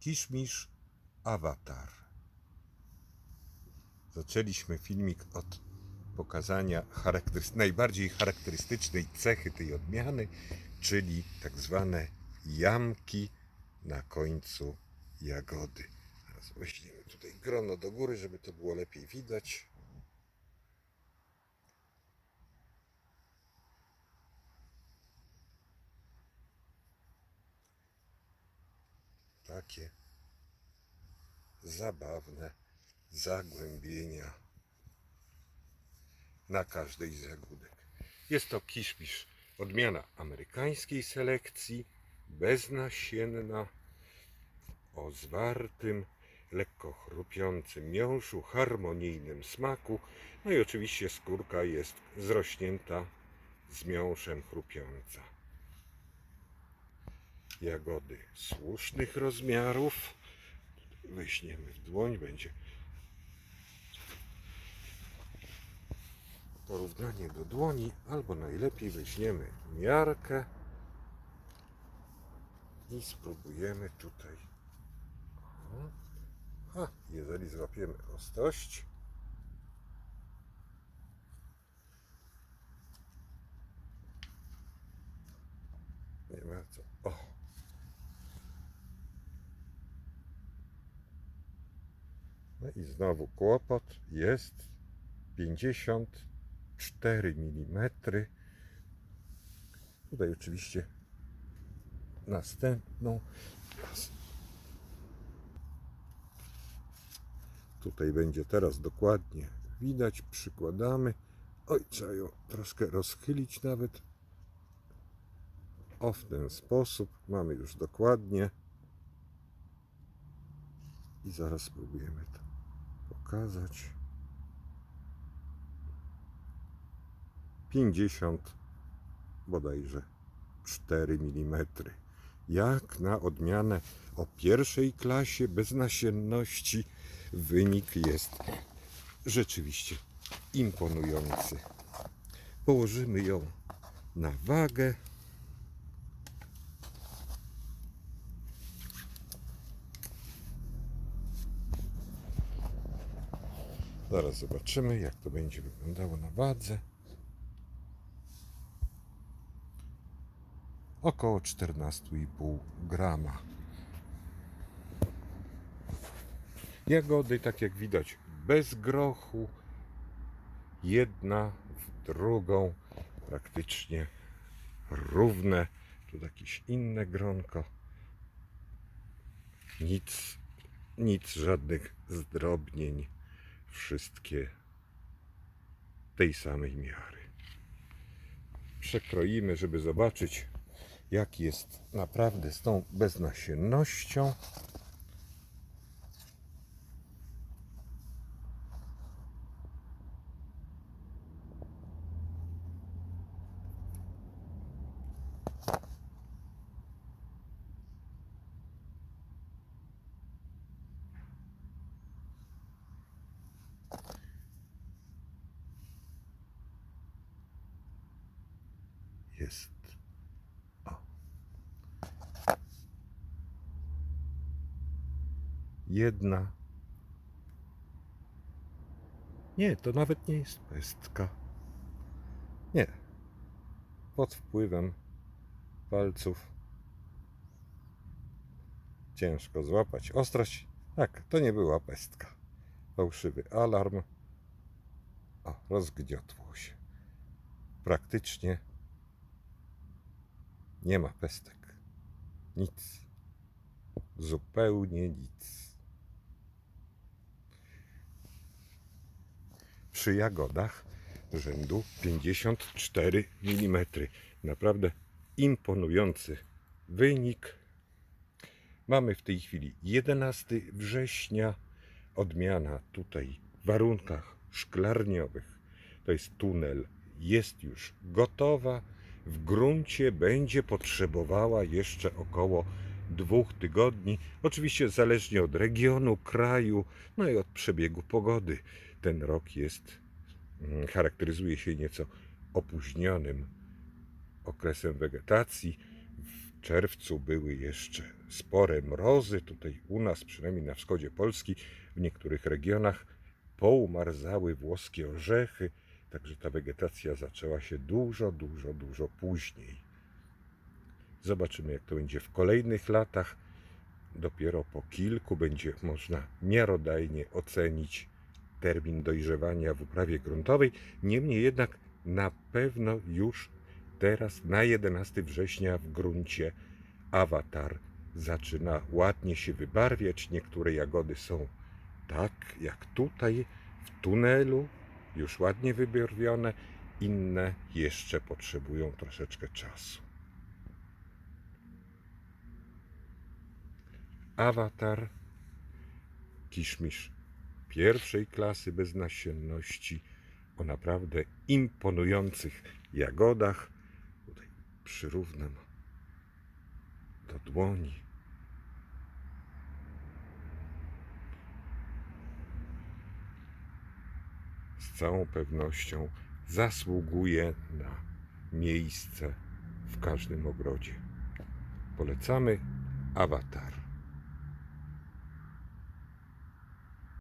Kiszmisz Awatar. Zaczęliśmy filmik od pokazania najbardziej charakterystycznej cechy tej odmiany, czyli tak zwane jamki na końcu jagody. Teraz weźmiemy tutaj grono do góry, żeby to było lepiej widać. Takie zabawne zagłębienia na każdej z jagódek. Jest to kiszmisz, odmiana amerykańskiej selekcji, beznasienna, o zwartym, lekko chrupiącym miąższu, harmonijnym smaku. No i oczywiście skórka jest zrośnięta z miąższem chrupiąca. Jagody słusznych rozmiarów. Wyśniemy w dłoń, będzie porównanie do dłoni, albo najlepiej weźmiemy miarkę i spróbujemy tutaj. Jeżeli złapiemy ostrość, nie ma co. O. No i znowu kłopot jest 54 mm. Tutaj oczywiście następną. Tutaj będzie teraz dokładnie widać. Przykładamy. Oj, trzeba ją troszkę rozchylić nawet. O, w ten sposób mamy już dokładnie. I zaraz spróbujemy to pokazać. 50 bodajże 4 mm. Jak na odmianę o pierwszej klasie bez nasienności wynik jest rzeczywiście imponujący. Położymy ją na wagę. Zaraz zobaczymy, jak to będzie wyglądało na wadze. Około 14,5 grama. Jagody, tak jak widać, bez grochu. Jedna w drugą, praktycznie równe. Tu jakieś inne gronko. Nic, nic, żadnych zdrobnień. Wszystkie tej samej miary. Przekroimy, żeby zobaczyć, jak jest naprawdę z tą beznasiennością. Jest jedna. Nie, to nawet nie jest pestka. Nie. Pod wpływem palców ciężko złapać ostrość. Tak, to nie była pestka. Fałszywy alarm. O, rozgniotło się. Praktycznie nie ma pestek. Nic. Zupełnie nic. Przy jagodach rzędu 54 mm. Naprawdę imponujący wynik. Mamy w tej chwili 11 września. Odmiana tutaj w warunkach szklarniowych. To jest tunel. Jest już gotowa. W gruncie będzie potrzebowała jeszcze około dwóch tygodni. Oczywiście zależnie od regionu, kraju, no i od przebiegu pogody. Ten rok jest, mm, charakteryzuje się nieco opóźnionym okresem wegetacji. W czerwcu były jeszcze spore mrozy. Tutaj u nas, przynajmniej na wschodzie Polski, w niektórych regionach poumarzały włoskie orzechy, także ta wegetacja zaczęła się dużo, dużo, dużo później. Zobaczymy, jak to będzie w kolejnych latach. Dopiero po kilku będzie można miarodajnie ocenić termin dojrzewania w uprawie gruntowej. Niemniej jednak na pewno już teraz na 11 września w gruncie awatar zaczyna ładnie się wybarwiać. Niektóre jagody są tak jak tutaj w tunelu, już ładnie wybarwione, inne jeszcze potrzebują troszeczkę czasu. Awatar, kiszmisz pierwszej klasy bez nasienności, o naprawdę imponujących jagodach. Tutaj przyrównam do dłoni. Z całą pewnością zasługuje na miejsce w każdym ogrodzie. Polecamy awatar.